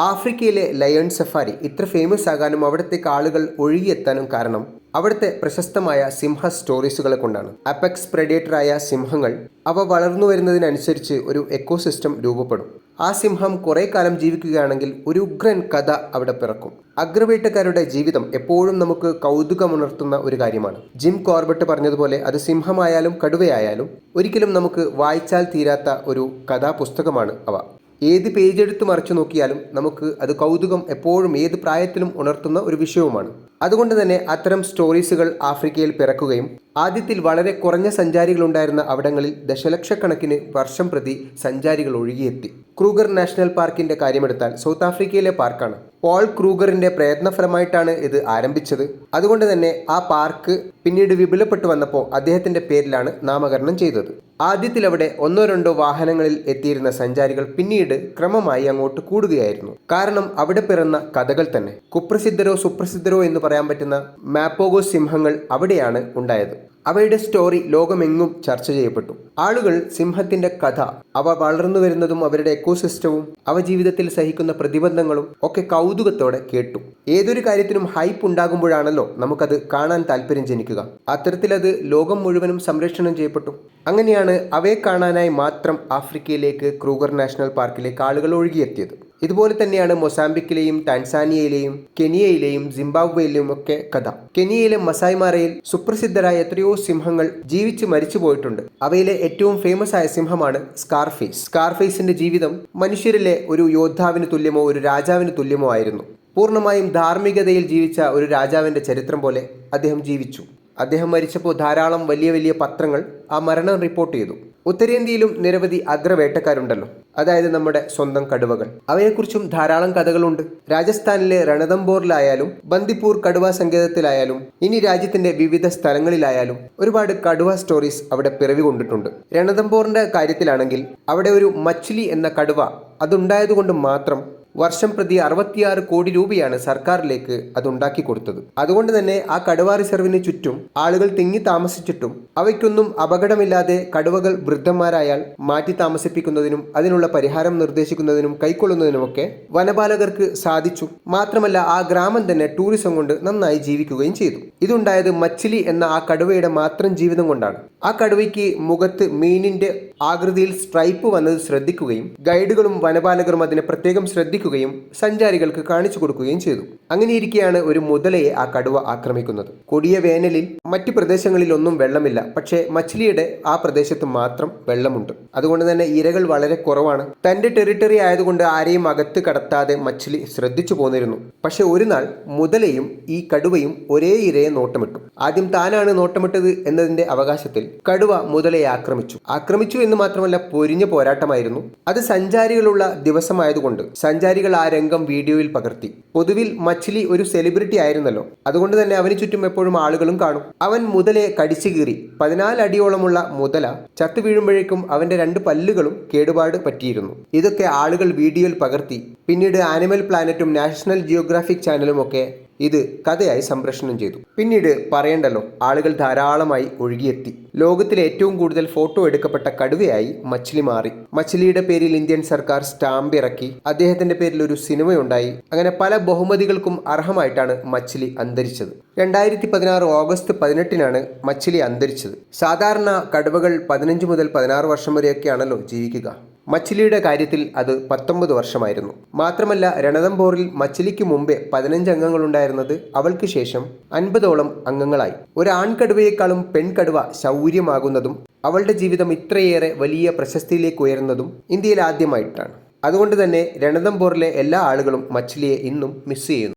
ആഫ്രിക്കയിലെ lion safari ഇത്ര famous ആകാനും അവിടത്തേക്ക് ആളുകൾ ഒഴുകിയെത്താനും കാരണം അവിടുത്തെ പ്രശസ്തമായ സിംഹ സ്റ്റോറീസുകളെ കൊണ്ടാണ്. അപെക്സ് പ്രഡേറ്ററായ സിംഹങ്ങൾ അവ വളർന്നു വരുന്നതിനനുസരിച്ച് ഒരു എക്കോസിസ്റ്റം രൂപപ്പെടും. ആ സിംഹം കുറെ കാലം ജീവിക്കുകയാണെങ്കിൽ ഒരു ഉഗ്രൻ കഥ അവിടെ പിറക്കും. അഗ്രവേട്ടക്കാരുടെ ജീവിതം എപ്പോഴും നമുക്ക് കൗതുകമുണർത്തുന്ന ഒരു കാര്യമാണ്. ജിം കോർബറ്റ് പറഞ്ഞതുപോലെ അത് സിംഹമായാലും കടുവയായാലും ഒരിക്കലും നമുക്ക് വായിച്ചാൽ തീരാത്ത ഒരു കഥാപുസ്തകമാണ് അവ. ഏത് പേജ് എടുത്ത് മറിച്ചു നോക്കിയാലും നമുക്ക് അത് കൗതുകം എപ്പോഴും ഏത് പ്രായത്തിലും ഉണർത്തുന്ന ഒരു വിഷയവുമാണ്. അതുകൊണ്ട് തന്നെ അത്തരം സ്റ്റോറീസുകൾ ആഫ്രിക്കയിൽ പിറക്കുകയും ആദ്യത്തിൽ വളരെ കുറഞ്ഞ സഞ്ചാരികളുണ്ടായിരുന്ന അവിടങ്ങളിൽ ദശലക്ഷക്കണക്കിന് വർഷം പ്രതി സഞ്ചാരികൾ ഒഴുകിയെത്തി. ക്രൂഗർ നാഷണൽ പാർക്കിന്റെ കാര്യമെടുത്താൽ സൗത്ത് ആഫ്രിക്കയിലെ പാർക്കാണ് പോൾ ക്രൂഗറിന്റെ പ്രയത്നഫലമായിട്ടാണ് ഇത് ആരംഭിച്ചത്. അതുകൊണ്ട് തന്നെ ആ പാർക്ക് പിന്നീട് വിപുലപ്പെട്ടു വന്നപ്പോൾ അദ്ദേഹത്തിന്റെ പേരിലാണ് നാമകരണം ചെയ്തത്. ആദ്യത്തിൽ അവിടെ ഒന്നോ രണ്ടോ വാഹനങ്ങളിൽ എത്തിയിരുന്ന സഞ്ചാരികൾ പിന്നീട് ക്രമമായി അങ്ങോട്ട് കൂടുകയായിരുന്നു. കാരണം അവിടെ പിറന്ന കഥകൾ തന്നെ. കുപ്രസിദ്ധരോ സുപ്രസിദ്ധരോ എന്ന് പറയാൻ പറ്റുന്ന മാപ്പോഗോ സിംഹങ്ങൾ അവിടെയാണ് ഉണ്ടായത്. അവയുടെ സ്റ്റോറി ലോകമെങ്ങും ചർച്ച ചെയ്യപ്പെട്ടു. ആളുകൾ സിംഹത്തിന്റെ കഥ അവ വളർന്നു വരുന്നതും അവരുടെ എക്കോസിസ്റ്റവും അവ ജീവിതത്തിൽ സഹിക്കുന്ന പ്രതിബന്ധങ്ങളും ഒക്കെ കൗതുകത്തോടെ കേട്ടു. ഏതൊരു കാര്യത്തിനും ഹൈപ്പ് ഉണ്ടാകുമ്പോഴാണല്ലോ നമുക്കത് കാണാൻ താല്പര്യം ജനിക്കുക. അത്തരത്തിലത് ലോകം മുഴുവനും സംരക്ഷണം ചെയ്യപ്പെട്ടു. അങ്ങനെയാണ് അവയെ കാണാനായി മാത്രം ആഫ്രിക്കയിലേക്ക് ക്രൂഗർ നാഷണൽ പാർക്കിലേക്ക് ആളുകൾ ഒഴുകിയെത്തിയത്. ഇതുപോലെ തന്നെയാണ് മൊസാംബിക്കിലെയും ടാൻസാനിയയിലെയും കെനിയയിലെയും സിംബാബ്വേയിലെയും ഒക്കെ കഥ. കെനിയയിലെ മസായ്മാരയിൽ സുപ്രസിദ്ധരായ എത്രയോ സിംഹങ്ങൾ ജീവിച്ച് മരിച്ചു പോയിട്ടുണ്ട്. അവയിലെ ഏറ്റവും ഫേമസ് ആയ സിംഹമാണ് സ്കാർഫേസ്. സ്കാർഫേസിന്റെ ജീവിതം മനുഷ്യരിലെ ഒരു യോദ്ധാവിന് തുല്യമോ ഒരു രാജാവിന് തുല്യമോ ആയിരുന്നു. പൂർണമായും ധാർമ്മികതയിൽ ജീവിച്ച ഒരു രാജാവിന്റെ ചരിത്രം പോലെ അദ്ദേഹം ജീവിച്ചു. അദ്ദേഹം മരിച്ചപ്പോൾ ധാരാളം വലിയ വലിയ പത്രങ്ങൾ ആ മരണം റിപ്പോർട്ട് ചെയ്തു. ഉത്തരേന്ത്യയിലും നിരവധി അഗ്രവേട്ടക്കാരുണ്ടല്ലോ. അതായത് നമ്മുടെ സ്വന്തം കടുവകൾ. അവയെക്കുറിച്ചും ധാരാളം കഥകളുണ്ട്. രാജസ്ഥാനിലെ രണതംബോറിലായാലും ബന്ദിപ്പൂർ കടുവ സങ്കേതത്തിലായാലും ഇനി രാജ്യത്തിന്റെ വിവിധ സ്ഥലങ്ങളിലായാലും ഒരുപാട് കടുവ സ്റ്റോറീസ് അവിടെ പിറവി കൊണ്ടിട്ടുണ്ട്. രണതംബോറിന്റെ കാര്യത്തിലാണെങ്കിൽ അവിടെ ഒരു മച്ചിലി എന്ന കടുവ അതുണ്ടായതുകൊണ്ട് മാത്രം വർഷം പ്രതി അറുപത്തിയാറ് കോടി രൂപയാണ് സർക്കാരിലേക്ക് അത് ഉണ്ടാക്കി കൊടുത്തത്. അതുകൊണ്ട് തന്നെ ആ കടുവ റിസർവിന് ചുറ്റും ആളുകൾ തിങ്ങി താമസിച്ചിട്ടും അവയ്ക്കൊന്നും അപകടമില്ലാതെ കടുവകൾ വൃദ്ധന്മാരായാൽ മാറ്റി താമസിപ്പിക്കുന്നതിനും അതിനുള്ള പരിഹാരം നിർദ്ദേശിക്കുന്നതിനും കൈക്കൊള്ളുന്നതിനുമൊക്കെ വനപാലകർക്ക് സാധിച്ചു. മാത്രമല്ല ആ ഗ്രാമം തന്നെ ടൂറിസം കൊണ്ട് നന്നായി ജീവിക്കുകയും ചെയ്തു. ഇതുണ്ടായത് മച്ചിലി എന്ന ആ കടുവയുടെ മാത്രം ജീവിതം കൊണ്ടാണ്. ആ കടുവയ്ക്ക് മുഖത്ത് മീനിന്റെ ആകൃതിയിൽ സ്ട്രൈപ്പ് വന്നത് ശ്രദ്ധിക്കുകയും ഗൈഡുകളും വനപാലകരും അതിനെ പ്രത്യേകം ശ്രദ്ധിക്കുകയും സഞ്ചാരികൾക്ക് കാണിച്ചു കൊടുക്കുകയും ചെയ്തു. അങ്ങനെയിരിക്കെയാണ് ഒരു മുതലയെ ആ കടുവ ആക്രമിക്കുന്നത്. കൊടിയ വേനലിൽ മറ്റു പ്രദേശങ്ങളിലൊന്നും വെള്ളമില്ല. പക്ഷേ മച്ചിലിയുടെ ആ പ്രദേശത്ത് മാത്രം വെള്ളമുണ്ട്. അതുകൊണ്ട് തന്നെ ഇരകൾ വളരെ കുറവാണ്. തന്റെ ടെറിട്ടറി ആയതുകൊണ്ട് ആരെയും അകത്ത് കടത്താതെ മച്ചിലി ശ്രദ്ധിച്ചു പോന്നിരുന്നു. പക്ഷെ ഒരു നാൾ മുതലയും ഈ കടുവയും ഒരേ ഇരയെ നോട്ടമിട്ടു. ആദ്യം താനാണ് നോട്ടമിട്ടത് എന്നതിന്റെ അവകാശത്തിൽ കടുവ മുതലയെ ആക്രമിച്ചു. ആക്രമിച്ചു എന്ന് മാത്രമല്ല പൊരിഞ്ഞ പോരാട്ടമായിരുന്നു. അത് സഞ്ചാരികളുള്ള ദിവസമായതുകൊണ്ട് സഞ്ചാരികൾ ആ രംഗം വീഡിയോയിൽ പകർത്തി. പൊതുവിൽ മച്ചിലി ഒരു സെലിബ്രിറ്റി ആയിരുന്നല്ലോ. അതുകൊണ്ട് തന്നെ അവന് ചുറ്റും എപ്പോഴും ആളുകളും കാണും. അവൻ മുതലെ കടിച്ചു കീറി. പതിനാല് അടിയോളമുള്ള മുതല ചത്തു വീഴുമ്പോഴേക്കും അവന്റെ രണ്ട് പല്ലുകളും കേടുപാട് പറ്റിയിരുന്നു. ഇതൊക്കെ ആളുകൾ വീഡിയോയിൽ പകർത്തി. പിന്നീട് ആനിമൽ പ്ലാനറ്റും നാഷണൽ ജിയോഗ്രാഫിക് ചാനലും ഒക്കെ ഇത് കഥയായി സംപ്രേഷണം ചെയ്തു. പിന്നീട് പറയണ്ടല്ലോ ആളുകൾ ധാരാളമായി ഒഴുകിയെത്തി. ലോകത്തിലെ ഏറ്റവും കൂടുതൽ ഫോട്ടോ എടുക്കപ്പെട്ട കടുവയായി മച്ചിലി മാറി. മച്ചിലിയുടെ പേരിൽ ഇന്ത്യൻ സർക്കാർ സ്റ്റാമ്പ് ഇറക്കി. അദ്ദേഹത്തിന്റെ പേരിൽ ഒരു സിനിമയുണ്ടായി. അങ്ങനെ പല ബഹുമതികൾക്കും അർഹമായിട്ടാണ് മച്ചിലി അന്തരിച്ചത്. രണ്ടായിരത്തി പതിനാറ് ഓഗസ്റ്റ് പതിനെട്ടിനാണ് മച്ചിലി അന്തരിച്ചത്. സാധാരണ കടുവകൾ പതിനഞ്ച് മുതൽ പതിനാറ് വർഷം വരെയൊക്കെയാണല്ലോ ജീവിക്കുക. മച്ചിലിയുടെ കാര്യത്തിൽ അത് പത്തൊമ്പത് വർഷമായിരുന്നു. മാത്രമല്ല രണതംബോറിൽ മച്ചിലിക്ക് മുമ്പേ പതിനഞ്ച് അംഗങ്ങളുണ്ടായിരുന്നത് അവൾക്ക് ശേഷം അൻപതോളം അംഗങ്ങളായി. ഒരു ആൺകടുവയേക്കാളും പെൺകടുവ ശൗര്യമാകുന്നതും അവളുടെ ജീവിതം ഇത്രയേറെ വലിയ പ്രശസ്തിയിലേക്ക് ഉയരുന്നതും ഇന്ത്യയിൽ ആദ്യമായിട്ടാണ്. അതുകൊണ്ട് തന്നെ രണതംബോറിലെ എല്ലാ ആളുകളും മച്ചിലിയെ ഇന്നും മിസ് ചെയ്യുന്നു.